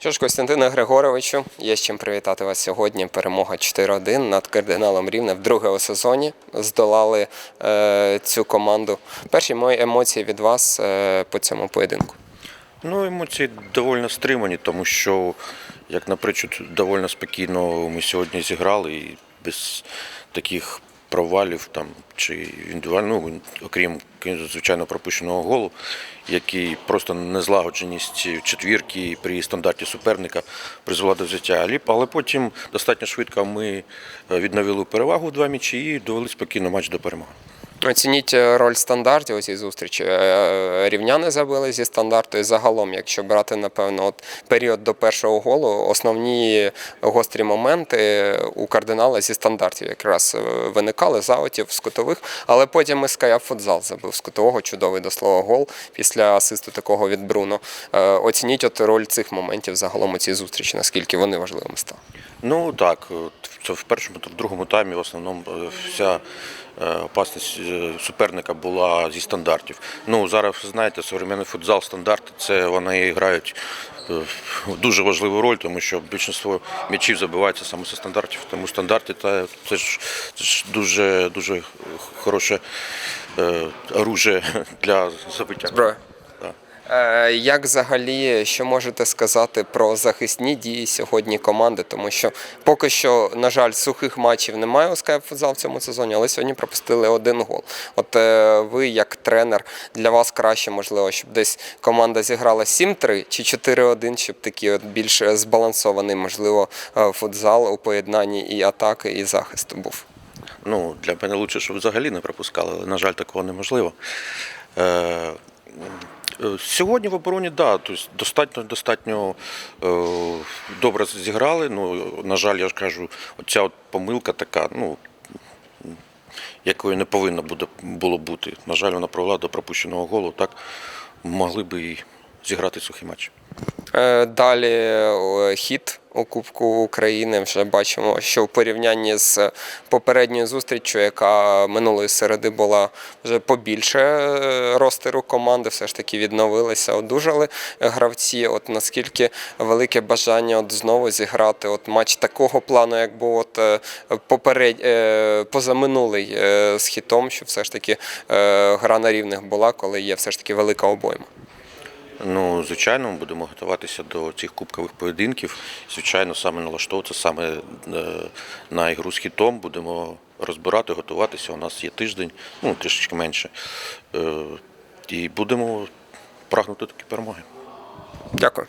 Що ж, Костянтине Григоровичу, є з чим привітати вас сьогодні. Перемога 4-1 над кардиналом Рівне вдруге у сезоні. Здолали е, цю команду. Перші мої емоції від вас е, по цьому поєдинку. Ну, емоції доволі стримані, тому що, як наприклад, доволі спокійно ми сьогодні зіграли і без таких провалів там чи індивідуально, ну, окрім звичайно пропущеного голу, який просто незлагодженість четвірки при стандарті суперника призвела до взяття Аліп. Але потім достатньо швидко ми е, відновили перевагу в два м'ячі і довели спокійно матч до перемоги. Оцініть е, роль стандартів у цій зустрічі. Е, Рівняни забили зі стандарту і загалом, якщо брати, напевно, от період до першого голу, основні гострі моменти у кардинала зі стандартів якраз е, виникали з аутів, з кутових, але потім і Ская Футзал забив з кутового чудовий до слова гол після асисту такого від Бруно. Е, Оцініть от роль цих моментів загалом у цій зустрічі, наскільки вони важливими стали. Ну так, це в першому та в другому таймі в основному е, вся е, опасність е, суперника була зі стандартів. Ну зараз знаєте, современний футзал стандарти це вони грають е, дуже важливу роль, тому що більшість м'ячів забивається саме зі стандартів. Тому стандарти та це ж це ж дуже дуже хороше е, оружие для забиття. Е, Як взагалі, що можете сказати про захисні дії сьогодні команди? Тому що поки що, на жаль, сухих матчів немає у футзал в цьому сезоні, але сьогодні пропустили один гол. От е, ви, як тренер, для вас краще, можливо, щоб десь команда зіграла 7-3 чи 4-1, щоб такий от більш збалансований, можливо, е, футзал у поєднанні і атаки, і захисту був. Ну, для мене краще, щоб взагалі не пропускали, але, на жаль, такого неможливо. Е, Сьогодні в обороні, да, тобто достатньо, достатньо е, добре зіграли. Ну, на жаль, я ж кажу, оця от помилка така, ну, якої не повинно було бути. На жаль, вона провела до пропущеного голу, так могли би і зіграти сухий матч. Е, Далі хід у Кубку України. Вже бачимо, що в порівнянні з попередньою зустріччю, яка минулої середи була вже побільше е, ростеру команди, все ж таки відновилися, одужали гравці. От наскільки велике бажання от знову зіграти от матч такого плану, як був от е, поперед... позаминулий з хітом, що все ж таки гра на рівних була, коли є все ж таки велика обойма. Ну, звичайно, ми будемо готуватися до цих кубкових поєдинків. Звичайно, саме налаштовуватися саме е, на ігру з хітом. Будемо розбирати, готуватися. У нас є тиждень, ну трішечки менше. Е, І будемо прагнути такі перемоги. Дякую.